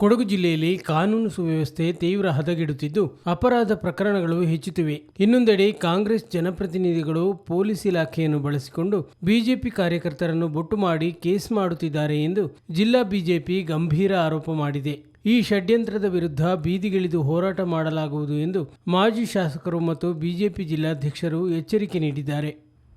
ಕೊಡಗು ಜಿಲ್ಲೆಯಲ್ಲಿ ಕಾನೂನು ಸುವ್ಯವಸ್ಥೆ ತೀವ್ರ ಹದಗೆಡುತ್ತಿದ್ದು, ಅಪರಾಧ ಪ್ರಕರಣಗಳು ಹೆಚ್ಚುತ್ತಿವೆ. ಇನ್ನೊಂದೆಡೆ ಕಾಂಗ್ರೆಸ್ ಜನಪ್ರತಿನಿಧಿಗಳು ಪೊಲೀಸ್ ಇಲಾಖೆಯನ್ನು ಬಳಸಿಕೊಂಡು ಬಿಜೆಪಿ ಕಾರ್ಯಕರ್ತರನ್ನು ಬೊಟ್ಟು ಮಾಡಿ ಕೇಸ್ ಮಾಡುತ್ತಿದ್ದಾರೆ ಎಂದು ಜಿಲ್ಲಾ ಬಿಜೆಪಿ ಗಂಭೀರ ಆರೋಪ ಮಾಡಿದೆ. ಈ ಷಡ್ಯಂತ್ರದ ವಿರುದ್ಧ ಬೀದಿಗಿಳಿದು ಹೋರಾಟ ಮಾಡಲಾಗುವುದು ಎಂದು ಮಾಜಿ ಶಾಸಕರು ಮತ್ತು ಬಿಜೆಪಿ ಜಿಲ್ಲಾಧ್ಯಕ್ಷರು ಎಚ್ಚರಿಕೆ ನೀಡಿದ್ದಾರೆ.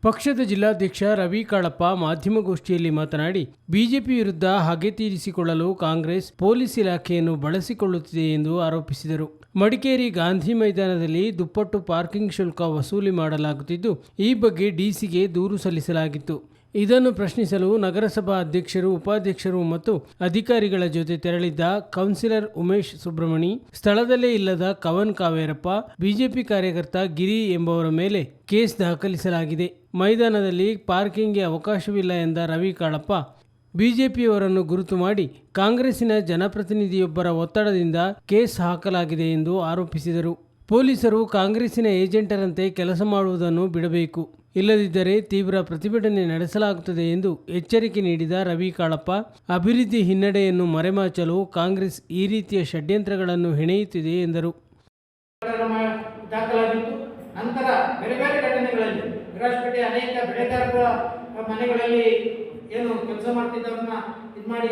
ಪಕ್ಷದ ಜಿಲ್ಲಾಧ್ಯಕ್ಷ ರವಿ ಕಾಳಪ್ಪ ಮಾಧ್ಯಮಗೋಷ್ಠಿಯಲ್ಲಿ ಮಾತನಾಡಿ, ಬಿಜೆಪಿ ವಿರುದ್ಧ ಹಗೆ ತೀರಿಸಿಕೊಳ್ಳಲು ಕಾಂಗ್ರೆಸ್ ಪೊಲೀಸ್ ಇಲಾಖೆಯನ್ನು ಬಳಸಿಕೊಳ್ಳುತ್ತಿದೆ ಎಂದು ಆರೋಪಿಸಿದರು. ಮಡಿಕೇರಿ ಗಾಂಧಿ ಮೈದಾನದಲ್ಲಿ ದುಪ್ಪಟ್ಟು ಪಾರ್ಕಿಂಗ್ ಶುಲ್ಕ ವಸೂಲಿ ಮಾಡಲಾಗುತ್ತಿದ್ದು, ಈ ಬಗ್ಗೆ ಡಿಸಿಗೆ ದೂರು ಸಲ್ಲಿಸಲಾಗಿತ್ತು. ಇದನ್ನು ಪ್ರಶ್ನಿಸಲು ನಗರಸಭಾ ಅಧ್ಯಕ್ಷರು, ಉಪಾಧ್ಯಕ್ಷರು ಮತ್ತು ಅಧಿಕಾರಿಗಳ ಜೊತೆ ತೆರಳಿದ್ದ ಕೌನ್ಸಿಲರ್ ಉಮೇಶ್ ಸುಬ್ರಮಣಿ ಸ್ಥಳದಲ್ಲೇ ಇಲ್ಲದ ಕವನ್ ಕಾವೇರಪ್ಪ, ಬಿಜೆಪಿ ಕಾರ್ಯಕರ್ತ ಗಿರಿ ಎಂಬವರ ಮೇಲೆ ಕೇಸ್ ದಾಖಲಿಸಲಾಗಿದೆ. ಮೈದಾನದಲ್ಲಿ ಪಾರ್ಕಿಂಗ್ಗೆ ಅವಕಾಶವಿಲ್ಲ ಎಂದ ರವಿ ಕಾಳಪ್ಪ, ಬಿಜೆಪಿಯವರನ್ನು ಗುರುತು ಮಾಡಿ ಕಾಂಗ್ರೆಸ್ಸಿನ ಜನಪ್ರತಿನಿಧಿಯೊಬ್ಬರ ಒತ್ತಡದಿಂದ ಕೇಸ್ ಹಾಕಲಾಗಿದೆ ಎಂದು ಆರೋಪಿಸಿದರು. ಪೊಲೀಸರು ಕಾಂಗ್ರೆಸ್ಸಿನ ಏಜೆಂಟರಂತೆ ಕೆಲಸ ಮಾಡುವುದನ್ನು ಬಿಡಬೇಕು. ಇಲ್ಲದಿದ್ದರೆ ತೀವ್ರ ಪ್ರತಿಭಟನೆ ನಡೆಸಲಾಗುತ್ತದೆ ಎಂದು ಎಚ್ಚರಿಕೆ ನೀಡಿದ ರವಿ ಕಾಳಪ್ಪ, ಅಭಿವೃದ್ಧಿ ಹಿನ್ನಡೆಯನ್ನು ಮರೆಮಾಚಲು ಕಾಂಗ್ರೆಸ್ ಈ ರೀತಿಯ ಷಡ್ಯಂತ್ರಗಳನ್ನು ಹೆಣೆಯುತ್ತಿದೆ ಎಂದರು. ನಂತರ ಬೇರೆ ಬೇರೆ ಘಟನೆಗಳಲ್ಲಿ ವಿರಾಜಪೇಟೆ ಅನೇಕ ಬೆಳೆಗಾರರ ಮನೆಗಳಲ್ಲಿ ಏನು ಕೆಲಸ ಮಾಡ್ತಿದ್ದವ್ರನ್ನ ಇದು ಮಾಡಿ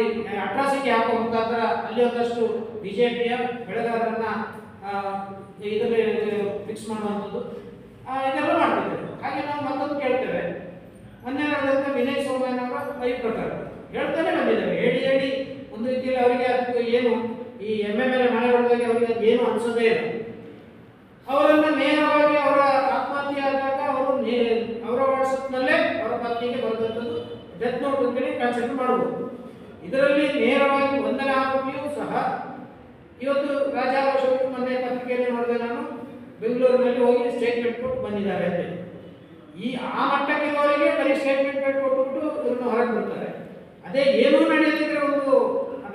ಅಟ್ರಾಸಿಟಿ ಹಾಕುವ ಮುಖಾಂತರ ಅಲ್ಲಿ ಒಂದಷ್ಟು ಬಿಜೆಪಿಯ ಬೆಳೆಗಾರರನ್ನ ಇದರಲ್ಲಿ ಫಿಕ್ಸ್ ಮಾಡುವಂಥದ್ದು. ಇದೆಲ್ಲ ಮಾಡ್ತಿದ್ದೇವೆ. ಹಾಗೆ ನಾವು ಮತ್ತೊಂದು ಕೇಳ್ತೇವೆ. ಮೊನ್ನೆ ನಡೆದಂಥ ವಿನಯ್ ಸೋಮಯ್ಯ ಅವರ ವೈ ಪ್ರಕಾರ ಹೇಳ್ತಾನೆ ಬಂದಿದ್ದೇವೆ ಹೇಳಿ ಹೇಳಿ. ಒಂದು ರೀತಿಯಲ್ಲಿ ಅವರಿಗೆ ಅದಕ್ಕೆ ಏನು, ಈ ಎಮ್ಮೆ ಮೇಲೆ ಮಳೆ ಹೊಡೆದಾಗ ಅವರಿಗೆ ಏನು ಅನಿಸೋದೇ ಇಲ್ಲ. ಅವರನ್ನ ನೇರವಾಗಿ ಅವರ ಆತ್ಮಹತ್ಯೆ ಆದಾಗ ಅವರು ಅವರ ವಾಟ್ಸಪ್ನಲ್ಲೇ ಅವರ ಪತ್ನಿಗೆ ಬರೆದಂಥದ್ದು ಡೆತ್ ನೋಟ್ ಅಂತೇಳಿ ಕನ್ಸಿಡರ್ ಮಾಡಬಹುದು ಇದರಲ್ಲಿ ನೇರವಾಗಿ ಒಂದನೇ ಆರೋಪಿಯೂ ಸಹ, ಇವತ್ತು ರಾಜಾರೋಷಗಳು ಮೊನ್ನೆ ಪತ್ರಿಕೆಯಲ್ಲಿ ನೋಡಿದೆ ನಾನು. ಬೆಂಗಳೂರಿನಲ್ಲಿ ಹೋಗಿ ಸ್ಟೇಟ್ಮೆಂಟ್ ಕೊಟ್ಟು ಬಂದಿದ್ದಾರೆ ಅಂತ ಈ ಆ ಮಟ್ಟಕ್ಕೆ ಅವರಿಗೆ ಬರೀ ಸ್ಟೇಟ್ಮೆಂಟ್ ಕೊಟ್ಬಿಟ್ಟು ಇವ್ರನ್ನ ಹೊರಗೆ ಬಿಡ್ತಾರೆ. ಅದೇ ಏನೂ ನಡೆಯದಿದ್ರೆ ಒಂದು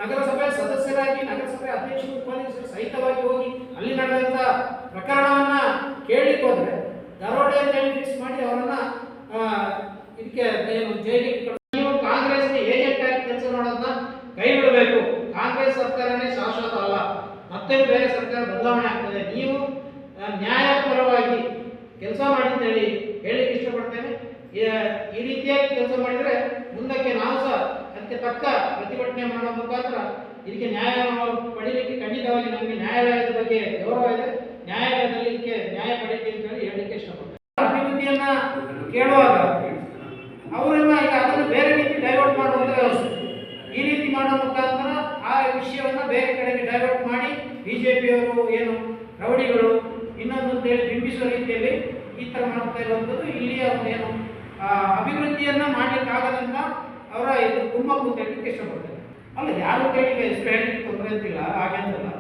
ನಗರಸಭೆ ಸದಸ್ಯರಾಗಿ ನಗರಸಭೆ ಅಧ್ಯಕ್ಷರು ಉಪಾಧ್ಯಕ್ಷರು ಸಹಿತವಾಗಿ ಹೋಗಿ ಅಲ್ಲಿ ನಡೆದಂತ ಪ್ರಕರಣವನ್ನ ಕೇಳಿಕ್ ಹೋದ್ರೆ ದರೋಡೆ ಅಂತ ಹೇಳಿ ಫಿಕ್ಸ್ ಮಾಡಿ ಅವರನ್ನ ಆ, ಇದಕ್ಕೆ ಏನು ಜೈಲಿಗೆ ಕಳ್ಸಿ- ನೀವು ಕಾಂಗ್ರೆಸ್ಗೆ ಏಜೆಂಟ್ ಆಗಿ ಕೆಲಸ ಮಾಡೋದನ್ನ ಕೈ ಬಿಡಬೇಕು ಕಾಂಗ್ರೆಸ್ ಸರ್ಕಾರನೇ ಶಾಶ್ವತ ಅಲ್ಲ ಮತ್ತೆ ಬೇರೆ ಸರ್ಕಾರ ಬದಲಾವಣೆ ಆಗ್ತದೆ ನೀವು ಆ, ನ್ಯಾಯಪರವಾಗಿ ಕೆಲಸ ಮಾಡಿ ಅಂತ ಹೇಳಿ ಹೇಳಿಕ್ಕೆ ಇಷ್ಟಪಡ್ತೇನೆ ಈ- ರೀತಿಯಾಗಿ ಕೆಲಸ ಮಾಡಿದರೆ ಮುಂದಕ್ಕೆ ನಾವು ಸಹ ಅದಕ್ಕೆ ತಕ್ಕ ಪ್ರತಿಭಟನೆ ಮಾಡುವ ಮುಖಾಂತರ ಇದಕ್ಕೆ ನ್ಯಾಯ ಪಡೀಲಿಕ್ಕೆ ಖಂಡಿತವಾಗಿ ನಮಗೆ ನ್ಯಾಯಾಲಯದ ಬಗ್ಗೆ ಗೌರವ ಇದೆ. ನ್ಯಾಯಾಲಯದಲ್ಲಿ ಇದಕ್ಕೆ ನ್ಯಾಯ ಪಡೀತೀವಿ ಅಂತ ಹೇಳಿ ಹೇಳಲಿಕ್ಕೆ ಇಷ್ಟಪಡ್ತಾರೆ ಅಭಿವೃದ್ಧಿಯನ್ನ ಕೇಳುವಾಗ ಅವರೆಲ್ಲ ಈಗ ಅದನ್ನು ಬೇರೆ ರೀತಿ ಡೈವರ್ಟ್ ಮಾಡುವಂತ ವ್ಯವಸ್ಥೆ. ಈ ರೀತಿ ಮಾಡೋ ಮುಖಾಂತರ ಆ ವಿಷಯವನ್ನ ಬೇರೆ ಕಡೆಗೆ ಡೈವರ್ಟ್ ಮಾಡಿ ಬಿಜೆಪಿಯವರು ಏನು ರೌಡಿಗಳು ಇನ್ನೊಂದು ಅಂತ ಹೇಳಿ ಬಿಂಬಿಸುವ ರೀತಿಯಲ್ಲಿ ಈ ತರ ಮಾಡ್ತಾ ಇರುವಂಥದ್ದು ಇಲ್ಲಿಯ ಒಂದು ಏನು ಅಭಿವೃದ್ಧಿಯನ್ನ ಮಾಡಲಿಕ್ಕಾಗದಂತ ಅವರ ಇದು ತುಂಬ ಹೇಳಲಿಕ್ಕೆ ಇಷ್ಟಪಡ್ತಾರೆ ಅಲ್ಲ, ಯಾರು ಕೈಗೆ ಎಷ್ಟು ತೊಂದರೆ ಅಂತಿಲ್ಲ, ಹಾಗೆ ಅಂತಲ್ಲ.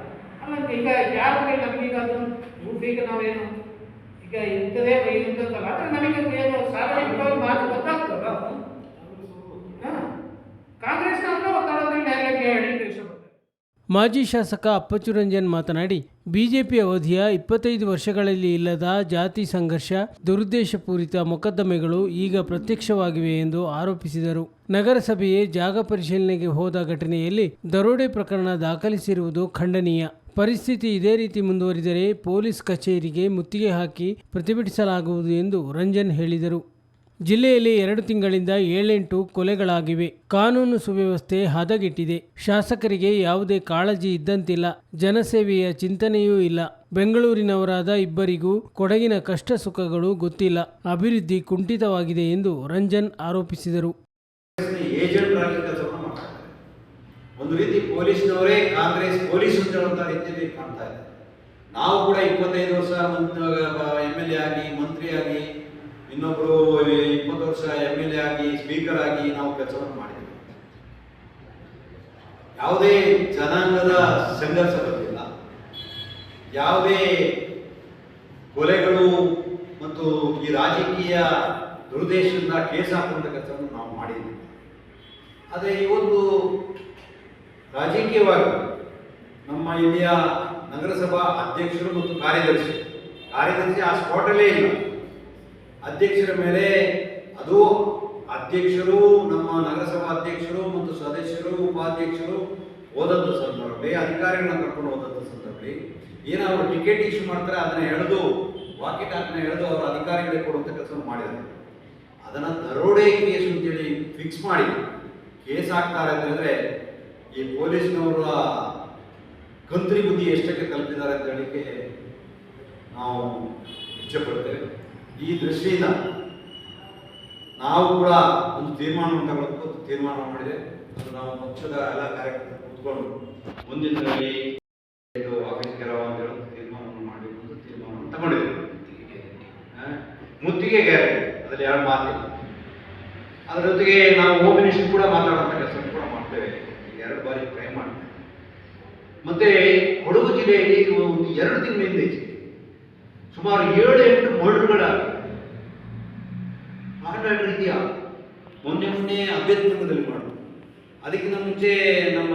ಅಲ್ಲ, ಈಗ ಯಾರು ಕೈ ನಮಗೀಗ ಅದು ಈಗ ನಾವೇನು? ಈಗ ಇಂಥದೇ ಇಂಥದ್ದಲ್ಲ. ಆದರೆ ನಮಗೆ ಏನು ಸಾರ್ವಜನಿಕವಾಗಿ ಮಾತು ಗೊತ್ತಾಗ್ತದ. ಕಾಂಗ್ರೆಸ್ನವ್ರನ್ನ ಒತ್ತಡದಲ್ಲಿ ಹೇಳಲಿಕ್ಕೆ ಮಾಜಿ ಶಾಸಕ ಅಪ್ಪಚ್ಚು ರಂಜನ್ ಮಾತನಾಡಿ ಬಿಜೆಪಿ ಅವಧಿಯ ಇಪ್ಪತ್ತೈದು ವರ್ಷಗಳಲ್ಲಿ ಇಲ್ಲದ ಜಾತಿ ಸಂಘರ್ಷ, ದುರುದ್ದೇಶಪೂರಿತ ಮೊಕದ್ದಮೆಗಳು ಈಗ ಪ್ರತ್ಯಕ್ಷವಾಗಿವೆ ಎಂದು ಆರೋಪಿಸಿದರು. ನಗರಸಭೆಯೇ ಜಾಗ ಪರಿಶೀಲನೆಗೆ ಹೋದ ಘಟನೆಯಲ್ಲಿ ದರೋಡೆ ಪ್ರಕರಣ ದಾಖಲಿಸಿರುವುದು ಖಂಡನೀಯ. ಪರಿಸ್ಥಿತಿ ಇದೇ ರೀತಿ ಮುಂದುವರಿದರೆ ಪೊಲೀಸ್ ಕಚೇರಿಗೆ ಮುತ್ತಿಗೆ ಹಾಕಿ ಪ್ರತಿಭಟಿಸಲಾಗುವುದು ಎಂದು ರಂಜನ್ ಹೇಳಿದರು. ಜಿಲ್ಲೆಯಲ್ಲಿ ಎರಡು ತಿಂಗಳಿಂದ ಏಳೆಂಟು ಕೊಲೆಗಳಾಗಿವೆ. ಕಾನೂನು ಸುವ್ಯವಸ್ಥೆ ಹದಗೆಟ್ಟಿದೆ. ಶಾಸಕರಿಗೆ ಯಾವುದೇ ಕಾಳಜಿ ಇದ್ದಂತಿಲ್ಲ. ಜನಸೇವೆಯ ಚಿಂತನೆಯೂ ಇಲ್ಲ. ಬೆಂಗಳೂರಿನವರಾದ ಇಬ್ಬರಿಗೂ ಕೊಡಗಿನ ಕಷ್ಟ ಸುಖಗಳು ಗೊತ್ತಿಲ್ಲ. ಅಭಿವೃದ್ಧಿ ಕುಂಠಿತವಾಗಿದೆ ಎಂದು ರಂಜನ್ ಆರೋಪಿಸಿದರು. ಒಂದು ರೀತಿ ಪೊಲೀಸ್ನವರೇ ಕಾಂಗ್ರೆಸ್ ಪೊಲೀಸ್ ಅಂತ ರೀತಿಯಲ್ಲಿ ಕಾಣ್ತಾ ಇದೆ. ನಾವು ಕೂಡ ಇಪ್ಪತ್ತೈದು ವರ್ಷ ಎಂ ಎಲ್ ಎ ಆಗಿ, ಮಂತ್ರಿ ಇನ್ನೊಬ್ರು ಇಪ್ಪತ್ತು ವರ್ಷ ಎಂ ಎಲ್ ಎ ಆಗಿ ಸ್ಪೀಕರ್ ಆಗಿ ನಾವು ಕೆಲಸವನ್ನು ಮಾಡಿದ್ದೀವಿ ಯಾವುದೇ ಜನಾಂಗದ ಸಂಘರ್ಷ ಬಂದಿಲ್ಲ. ಯಾವುದೇ ಕೊಲೆಗಳು ಮತ್ತು ಈ ರಾಜಕೀಯ ದುರುದ್ದೇಶದಿಂದ ಕೇಸ್ ಹಾಕುವಂಥ ಕೆಲಸವನ್ನು ನಾವು ಮಾಡಿದ್ದೀವಿ ಆದರೆ ಇವತ್ತು ರಾಜಕೀಯವಾಗಿ ನಮ್ಮ ಇಲ್ಲಿಯ ನಗರಸಭಾ ಅಧ್ಯಕ್ಷರು ಮತ್ತು ಕಾರ್ಯದರ್ಶಿ ಕಾರ್ಯದರ್ಶಿ ಆ ಸ್ಪಾಟಲ್ಲೇ ಇಲ್ಲ. ಅಧ್ಯಕ್ಷರ ಮೇಲೆ ಅದು ಅಧ್ಯಕ್ಷರು, ನಮ್ಮ ನಗರಸಭಾ ಅಧ್ಯಕ್ಷರು ಮತ್ತು ಸದಸ್ಯರು, ಉಪಾಧ್ಯಕ್ಷರು ಹೋದಂಥ ಸಂದರ್ಭದಲ್ಲಿ, ಅಧಿಕಾರಿಗಳನ್ನ ಕರ್ಕೊಂಡು ಹೋದಂಥ ಸಂದರ್ಭದಲ್ಲಿ ಏನೋ ಅವರು ಟಿಕೆಟ್ ಇಶ್ಯೂ ಮಾಡ್ತಾರೆ, ಅದನ್ನ ಎಳೆದು ವಾಕೆಟ್ ಅದನ್ನ ಎಳೆದು ಅವರ ಅಧಿಕಾರಿಗಳಿಗೆ ಕೊಡುವಂಥ ಕೆಲಸ ಮಾಡಿದ್ದಾರೆ. ಅದನ್ನು ದರೋಡೆ ಕೇಸ್ ಅಂತೇಳಿ ಫಿಕ್ಸ್ ಮಾಡಿ, ಕೇಸ್ ಹಾಕ್ತಾರೆ ಅಂತ ಹೇಳಿದ್ರೆ ಈ ಪೊಲೀಸ್ನವರ ಕಂತ್ರಿ ಬುದ್ಧಿ ಎಷ್ಟಕ್ಕೆ ತಲುಪಿದ್ದಾರೆ ಅಂತ ಹೇಳಿಕೆ ನಾವು ಇಚ್ಛೆಪಡ್ತೇವೆ ಈ ದೃಷ್ಟಿಯಿಂದ ನಾವು ಕೂಡ ಒಂದು ತೀರ್ಮಾನವನ್ನು ತಗೊಳ್ಳೋದು ತೀರ್ಮಾನ ಮಾಡಿದೆ ಅದು ನಾವು ಪಕ್ಷದ ಎಲ್ಲ ಕಾರ್ಯಕರ್ತರು ಕೂತ್ಕೊಂಡು ಮುಂದಿನ ದಿನದಲ್ಲಿ ಇದು ಆಫೀಸ್ ಗೆರವ ಅಂತ ಹೇಳಿ ಒಂದು ತೀರ್ಮಾನವನ್ನು ಮಾಡಬೇಕು ಅಂತ ತೀರ್ಮಾನವನ್ನು ತಗೊಂಡಿದ್ದೇವೆ ಮುತ್ತಿಗೆ ಗ್ಯಾರಂಟಿ. ಅದರಲ್ಲಿ ಎರಡು ಮಾತಿಲ್ಲ. ಅದರ ಜೊತೆಗೆ ನಾವು ಹೋಮ್ ಮಿನಿಸ್ಟರ್ ಕೂಡ ಮಾತಾಡುವಂಥ ಕೆಲಸ ಕೂಡ ಮಾಡ್ತೇವೆ. ಎರಡು ಬಾರಿ ಟ್ರೈ ಮಾಡ್ತೇವೆ. ಮತ್ತೆ ಕೊಡಗು ಜಿಲ್ಲೆಯಲ್ಲಿ ಒಂದು ಎರಡು ತಿಂಗಳ ಹಿಂದೆ ಸುಮಾರು ಏಳು ಎಂಟು ಮರ್ಡರ್ಗಳಾಗಿವೆ ರೀತಿಯ ಮೊನ್ನೆ ಮೊನ್ನೆ ಅಭ್ಯರ್ಥಿಗಳಲ್ಲಿ ಮಾಡೋದು ಅದಕ್ಕಿಂತ ಮುಂಚೆ ನಮ್ಮ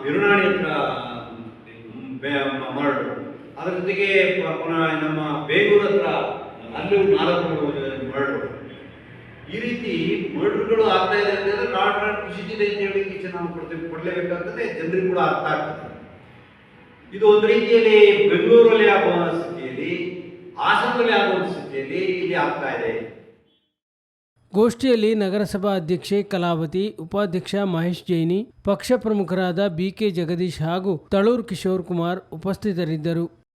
ಬಿರುನಾಡಿ ಹತ್ರ ಮರಳು ಅದರ ಜೊತೆಗೆ ನಮ್ಮ ಬೇಗೂರು ಹತ್ರ ಅಲ್ಲಿ ನಾಲ್ಕು ಮರಳು ಈ ರೀತಿ ಮರ್ಡರ್ಗಳು ಆಗ್ತಾ ಇದೆ ಅಂತಂದ್ರೆ ನಾಟ್ ನಾಡ್ ಕುಸಿದಿದೆ ಅಂತ ಹೇಳಿ ನಾವು ಕೊಡ್ತೇವೆ, ಕೊಡಲೇಬೇಕಾಗ್ತದೆ, ಜನರಿಗೆ ಕೂಡ ಅರ್ಥ ಆಗ್ತದೆ. ಇದು ಒಂದು ರೀತಿಯಲ್ಲಿ ಬೆಂಗಳೂರಲ್ಲಿ ಆಗುವ ಸ್ಥಿತಿಯಲ್ಲಿ ಸ್ಥಿತಿಯಲ್ಲಿ ಇಲ್ಲಿ ಆಗ್ತಾ ಇದೆ. ಗೋಷ್ಠಿಯಲ್ಲಿ ನಗರಸಭಾ ಅಧ್ಯಕ್ಷೆ ಕಲಾವತಿ, ಉಪಾಧ್ಯಕ್ಷ ಮಹೇಶ್ ಜೈನಿ, ಪಕ್ಷ ಪ್ರಮುಖರಾದ ಬಿಕೆ ಜಗದೀಶ್ ಹಾಗೂ ತಳೂರ್ ಕಿಶೋರ್ ಕುಮಾರ್ ಉಪಸ್ಥಿತರಿದ್ದರು.